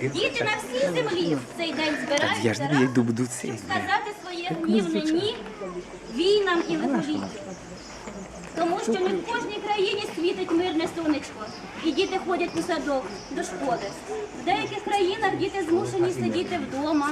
Діти на всій землі. В цей день збираються щоб сказати своє гнівне ні війнам і лиховіттю. Тому що не в кожній країні світить мирне сонечко, і діти ходять у садок до школи. В деяких країнах діти змушені сидіти вдома,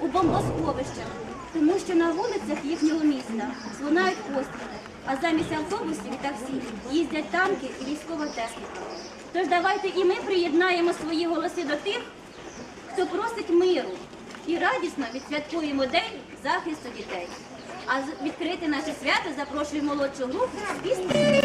у бомбосховищах, тому що на вулицях їхнього міста лунають постріли, а замість автобусів і таксі їздять танки і військова техніка. Тож давайте і ми приєднаємо свої голоси до тих, хто просить миру, і радісно відсвяткуємо День захисту дітей. А відкрити наше свято запрошуємо молодшу групу пісні.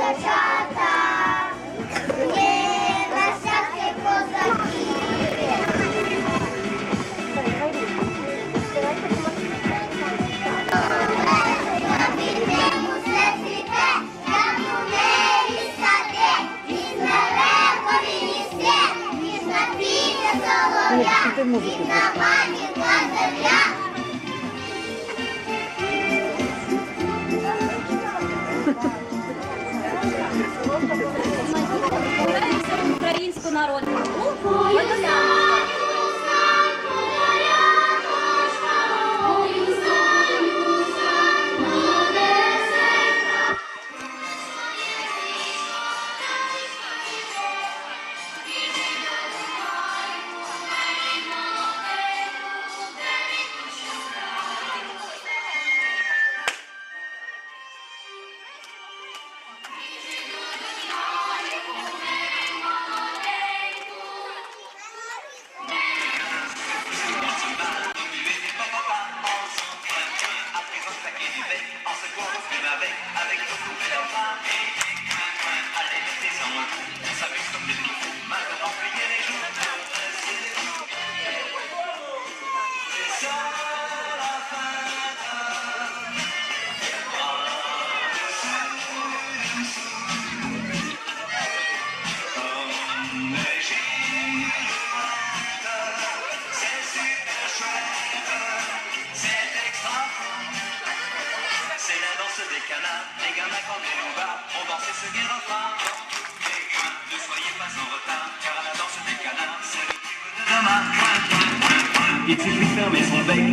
Козачата, є на щастя Збираємося в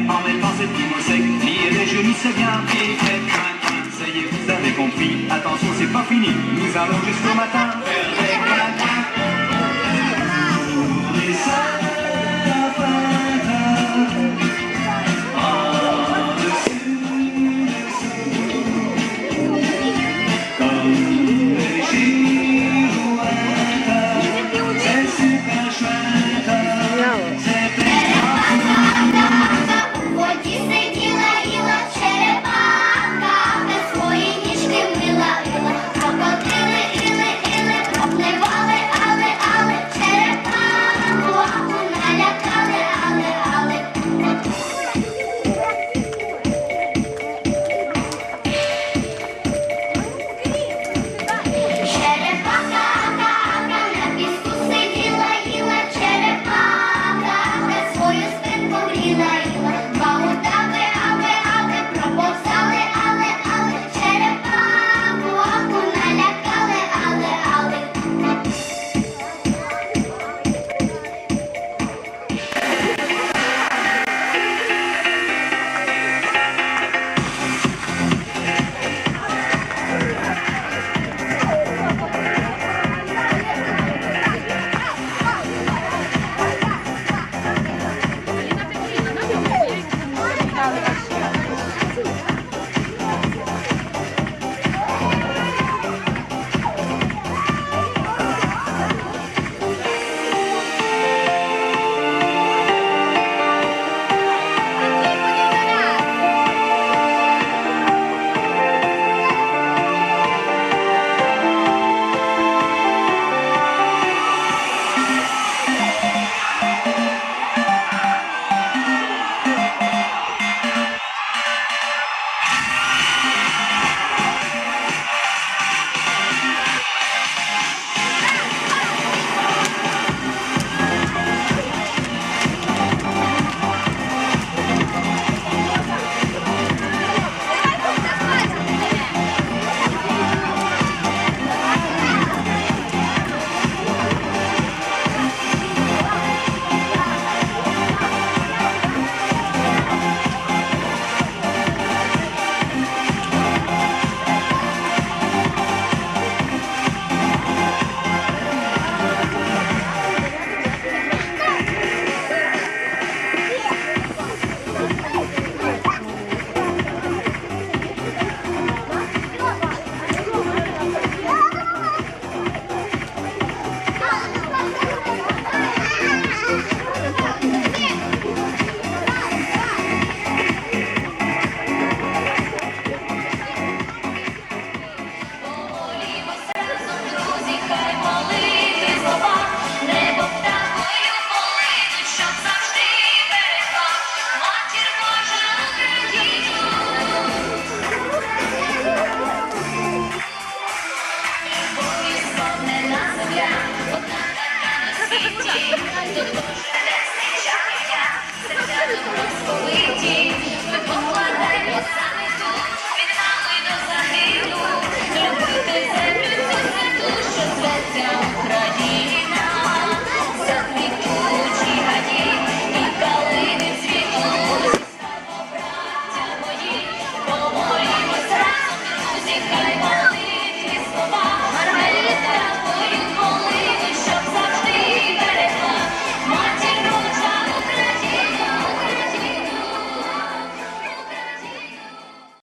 en mettant ses petits mots secs, plier les genoux, c'est bien, et faites coin, coin. Ça y est, vous avez compris, attention, c'est pas fini, nous allons jusqu'au matin. Faire coin, coin. Et ça,